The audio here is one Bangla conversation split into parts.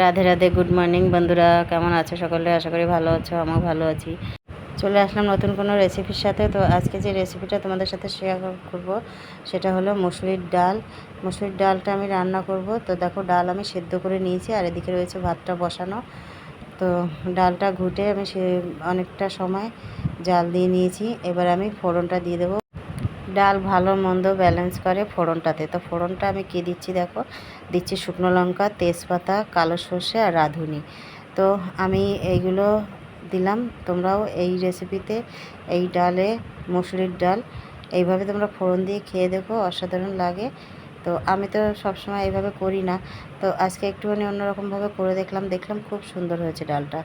রাধে রাধে গুড মর্নিং বন্ধুরা, কেমন আছো সকলে? আশা করি ভালো আছো, আমিও ভালো আছি। চলে আসলাম নতুন কোনো রেসিপির সাথে। তো আজকে যে রেসিপিটা তোমাদের সাথে শেয়ার করব, সেটা হলো মুসুরির ডাল। মুসুরির ডালটা আমি রান্না করব। তো দেখো, ডাল আমি সেদ্ধ করে নিয়েছি, আর এদিকে রয়েছে ভাতটা বসানো। তো ডালটা ঘুটে আমি সে অনেকটা সময় জাল দিয়ে নিয়েছি। এবার আমি ফোড়নটা দিয়ে দেবো। ডাল ভালো মন্দ ব্যালেন্স করে ফোড়নটাতে। তো ফোড়নটা আমি কী দিচ্ছি দেখো? দিচ্ছি শুকনো লঙ্কা, তেজপাতা, কালো সর্ষে আর রাঁধুনি। তো আমি এইগুলো দিলাম। তোমরাও এই রেসিপিতে এই ডালে মুসুরির ডাল এইভাবে তোমরা ফোড়ন দিয়ে খেয়ে দেখো, অসাধারণ লাগে। তো আমি তো সবসময় এইভাবে করি না। তো আজকে একটুখানি অন্যরকমভাবে করে দেখলাম দেখলাম খুব সুন্দর হয়েছে ডালটা।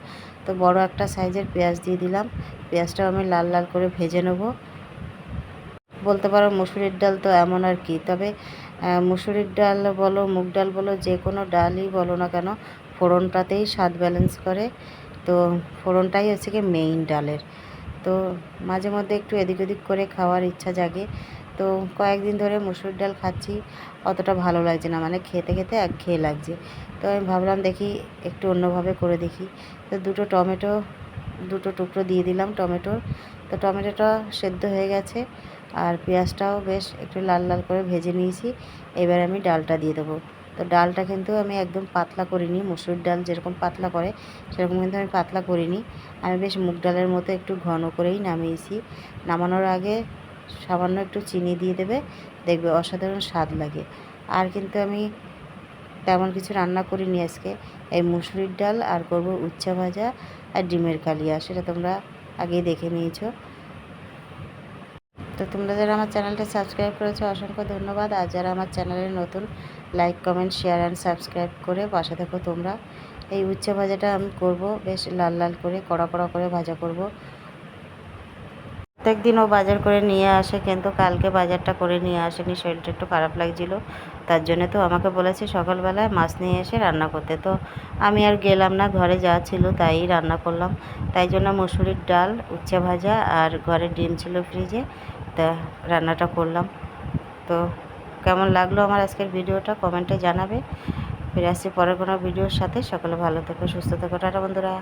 তো বড় একটা সাইজের পেঁয়াজ দিয়ে দিলাম। পেঁয়াজটাও আমি লাল লাল করে ভেজে নেব। বলতে পারো মুসুরির ডাল তো এমন আর কি। তবে মুসুরির ডাল বলো, মুগ ডাল বলো, যে কোনো ডালই বলো না কেন, ফোড়নটাতেই স্বাদ ব্যালেন্স করে। তো ফোড়নটাই হচ্ছে কি মেইন ডালের। তো মাঝে মধ্যে একটু এদিক ওদিক করে খাওয়ার ইচ্ছা জাগে। তো কয়েকদিন ধরে মুসুর ডাল খাচ্ছি, অতটা ভালো লাগছে না মানে খেতে খেতে এক খেয়ে লাগছে। তো আমি ভাবলাম দেখি একটু অন্যভাবে করে দেখি। তো দুটো টমেটো, দুটো টুকরো দিয়ে দিলাম টমেটোর। তো টমেটোটা সেদ্ধ হয়ে গেছে। আর পেঁয়াজটাও বেশ একটু লাল লাল করে ভেজে নিয়েছি। এবার আমি ডালটা দিয়ে দেবো। তো ডালটা কিন্তু আমি একদম পাতলা করিনি, মুসুর ডাল যেরকম পাতলা করে, সেরকম কিন্তু আমি পাতলা করিনি। আমি বেশ মুগ ডালের মতো একটু ঘন করেই নামিয়েছি। নামানোর আগে সামান্য একটু চিনি দিয়ে দেবে, দেখবে অসাধারণ স্বাদ লাগে। আর কিন্তু আমি তেমন কিছু রান্না করিনি আজকে। এই মুসুরির ডাল আর করব উচ্চা ভাজা আর ডিমের কালিয়া, সেটা তোমরা আগেই দেখে নিয়েছো। তো তোমরা যারা আমার চ্যানেলটা সাবস্ক্রাইব করেছ, অসংখ্য ধন্যবাদ। আর যারা আমার চ্যানেলে নতুন like comment share and subscribe করে বাসা থাকো তোমরা। এই উচ্ছে ভাজাটা আমি করব, বেশ লাল লাল করে, কড়া কড়া করে ভাজা করব। প্রত্যেক দিন ও বাজার করে নিয়ে আসে, কিন্তু কালকে বাজারটা করে নিয়ে আসেনি, শরীরটা একটু খারাপ লাগছিল। তার জন্য তো আমাকে বলেছে সকালবেলায় মাছ নিয়ে এসে রান্না করতে। তো আমি আর গেলাম না, ঘরে যা ছিল তাই রান্না করলাম। তাই জন্য মুসুরির ডাল, উচ্ছে ভাজা আর ঘরে ডিম ছিল ফ্রিজে, তা রান্নাটা করলাম। তো কেমন লাগল আমার আজকের ভিডিওটা কমেন্টে জানাবে। ফিরে আসছি পরের কোনো ভিডিওর সাথে। সকলে ভালো থেকো, সুস্থ থেকো। টাটা বন্ধুরা।